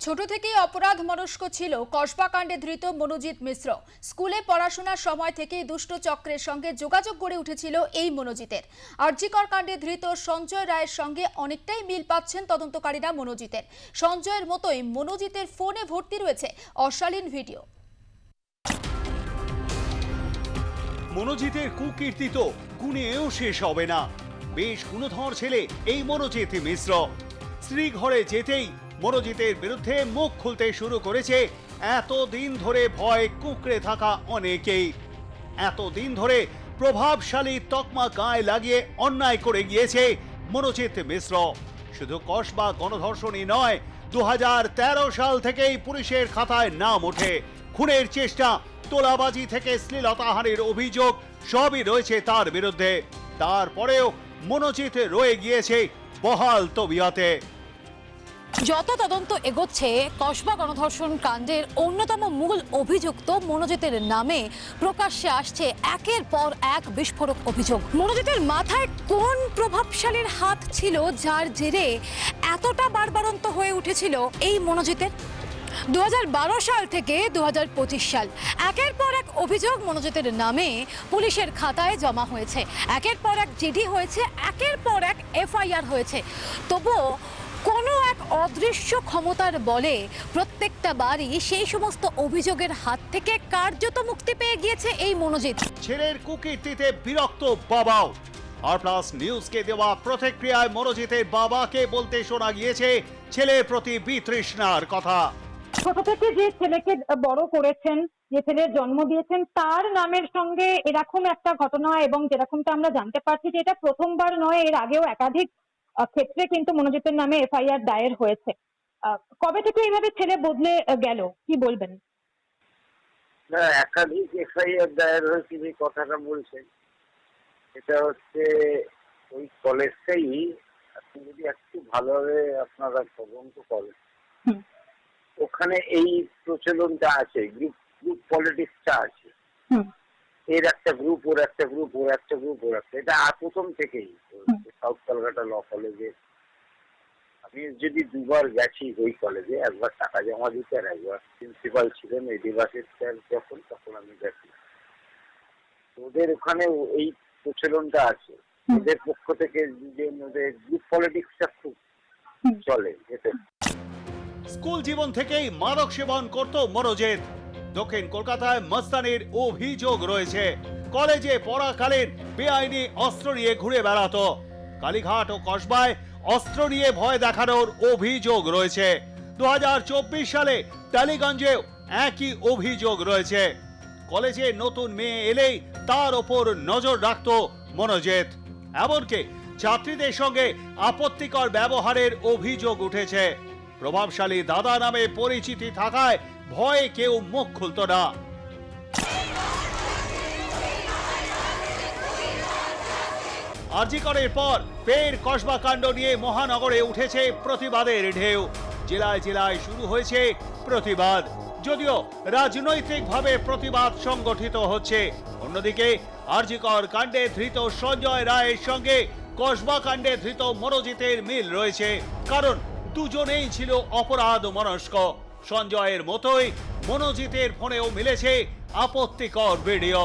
ছোট থেকেই অপরাধ মনস্ক ছিল কসবাকাণ্ডে ধৃত মনোজিৎ মিশ্র। স্কুলে পড়াশোনার সময় থেকেই দুষ্ট চক্রের সঙ্গে যোগাযোগ গড়ে উঠেছিল এই মনোজিতের। আরজিকর কাণ্ডে ধৃত সঞ্জয় রায়ের সঙ্গে অনেকটাই মিল পাচ্ছেন তদন্তকারীরা মনোজিতের। সঞ্জয়ের মতোই মনোজিতের ফোনে ভর্তি রয়েছে অশালীন ভিডিও। মনোজিতের কুকীর্তি তো গুণেও শেষ হবে না। বেশ গুণধর ছেলে এই মনোজিৎ মিশ্র। স্ত্রী ঘরে যেতেই মনোজিতের বিরুদ্ধে মুখ খুলতে শুরু করেছে। এতদিন ধরে ভয় কুকড়ে থাকা অনেকেই। এতদিন ধরে প্রভাবশালী তকমা গায়ে লাগিয়ে অন্যায় করে গিয়েছে মনোজিৎ মিশ্র। শুধু কসবা গণধর্ষণই নয় দু সাল থেকেই পুলিশের খাতায় নাম ওঠে। খুনের চেষ্টা, তোলাবাজি থেকে শ্লীলতাহানির অভিযোগ, সবই রয়েছে তার বিরুদ্ধে। তারপরেও মনোজিৎ রয়ে গিয়েছে বহাল তবিয়াতে। যত তদন্ত এগোচ্ছে, কসবা গণধর্ষণ কাণ্ডের অন্যতম মূল অভিযুক্ত মনোজিতের নামে প্রকাশ্যে আসছে একের পর এক বিস্ফোরক অভিযোগ। মনোজিতের মাথায় কোন প্রভাবশালীর হাত ছিল যার জেরে এতটা বারবারন্ত হয়ে উঠেছিল এই মনোজিতের? দু হাজার বারো সাল থেকে দু হাজার পঁচিশ সাল। একের পর এক অভিযোগ মনোজিতের নামে পুলিশের খাতায় জমা হয়েছে। একের পর এক জিডি হয়েছে, একের পর এক এফআইআর হয়েছে। তবুও কোনো এক অদৃশ্য ক্ষমতার বলে প্রত্যেকটা বারই সেই সমস্ত অভিযোগের হাত থেকে কার্যত মুক্তি পেয়ে গিয়েছে এই মনোজিৎ। ছেলের কুকীর্তিতে বিরক্ত বাবাও। আর প্লাস নিউজকে দেওয়া প্রতিক্রিয়ায় মনোজিতের বাবাকে বলতে শোনা গিয়েছে ছেলের প্রতি বিতৃষ্ণার কথা। ছোট থেকে যে ছেলেকে বড় করেছেন যে ছেলের জন্ম দিয়েছেন তার নামের সঙ্গে এরকম একটা ঘটনা এবং যেরকমটা আমরা জানতে পারছি যে এটা প্রথমবার নয় এর আগেও একাধিক ক্ষেত্রে কিন্তু মনোজিতের নামে এফআইআর দায়ের হয়েছে। কবে থেকে এইভাবে ছেলে বদলে গেল? কি বলবেন? না একাধিক এফআইআর দায়ের হয়েছে যে কথাটা বলছেন। এটা হচ্ছে ওই কলেজটাই আপনি যদি একটু ভালোভাবে আপনারা তদন্ত করেন। ওখানে এই প্রচলনটা আছে গ্রুপ গ্রুপ পলিটিক্সটা আছে। এর একটা গ্রুপ ওর একটা গ্রুপ ওর একটা গ্রুপ ওর একটা। এটা আর প্রথম থেকেই। সাউথ কলকাতা ল কলেজে আমি যদি দুবার গেছি ওই কলেজে একবার টাকা জমা দিতে আর একবার প্রিন্সিপাল ছিলেন এই দেবাশিস স্যার যখন তখন আমি গেছি। ওদের ওখানে এই প্রচলনটা আছে। ওদের পক্ষ থেকে যে ওদের গ্রুপ পলিটিক্সটা খুব চলে। এতে স্কুল জীবন থেকেই মাদক সেবন করত মনোজিৎ। দক্ষিণ কলকাতায় মস্তানির অভিযোগ রয়েছে। কলেজে পড়াকালীন বেআইনি অস্ত্র নিয়ে ঘুরে বেড়াতো। কালীঘাট ও কসবায় অস্ত্র নিয়ে ভয় দেখানোর অভিযোগ রয়েছে। দু সালে টালিগঞ্জেও একই অভিযোগ রয়েছে। কলেজে নতুন মেয়ে এলেই তার ওপর নজর রাখত মনোজিৎ। এমনকি ছাত্রীদের সঙ্গে আপত্তিকর ব্যবহারের অভিযোগ উঠেছে। প্রভাবশালী দাদা নামে পরিচিতি থাকায় ভয়ে কেউ মুখ খুলত না। আরজিকরের পর ফের কসবা কাণ্ড নিয়ে মহানগরে উঠেছে প্রতিবাদের ঢেউ। জেলায় জেলায় শুরু হয়েছে প্রতিবাদ। যদিও রাজনৈতিকভাবে প্রতিবাদ সংগঠিত হচ্ছে। অন্যদিকে আরজিকর কাণ্ডে ধৃত সঞ্জয় রায়ের সঙ্গে কসবা কাণ্ডে ধৃত মনোজিতের মিল রয়েছে। কারণ দুজনেই ছিল অপরাধ মনস্ক। সঞ্জয়ের মতোই মনোজিতের ফোনেও মিলেছে আপত্তিকর ভিডিও।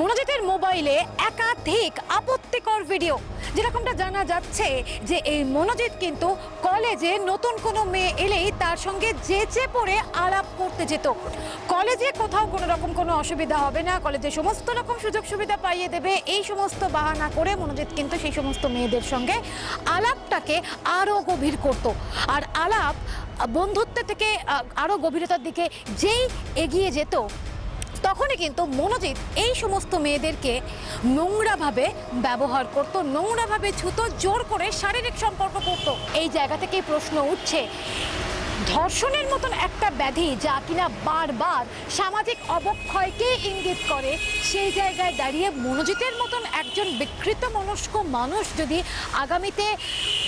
মনোজিতের মোবাইলে একাধিক আপত্তিকর ভিডিও। যেরকমটা জানা যাচ্ছে যে এই মনোজিৎ কিন্তু কলেজে নতুন কোনো মেয়ে এলেই তার সঙ্গে যেচে পড়ে আলাপ করতে যেত। কলেজে কোথাও কোনো রকম কোনো অসুবিধা হবে না, কলেজে সমস্ত রকম সুযোগ সুবিধা পাইয়ে দেবে। এই সমস্ত বাহানা করে মনোজিৎ কিন্তু সেই সমস্ত মেয়েদের সঙ্গে আলাপটাকে আরও গভীর করত। আর আলাপ বন্ধুত্ব থেকে আরও গভীরতার দিকে যেই এগিয়ে যেত, তখনই কিন্তু মনোজিৎ এই সমস্ত মেয়েদেরকে নোংরাভাবে ব্যবহার করত, নোংরাভাবে ছুতো, জোর করে শারীরিক সম্পর্ক করত। এই জায়গা থেকেই প্রশ্ন উঠছে ধর্ষণের মতন একটা ব্যাধি যা কিনা বারবার সামাজিক অবক্ষয়কে ইঙ্গিত করে। সেই জায়গায় দাঁড়িয়ে মনোজিতের মতন একজন বিকৃত মনস্ক মানুষ যদি আগামীতে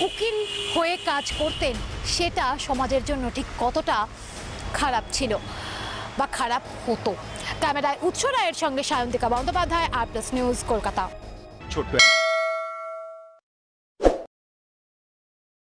উকিল হয়ে কাজ করতেন, সেটা সমাজের জন্য ঠিক কতটা খারাপ ছিল বা খারাপ হতো। ক্যামেরায় উৎস রায়ের সঙ্গে Sayantika Bandyopadhyay, R plus news Kolkata. ছোট্ট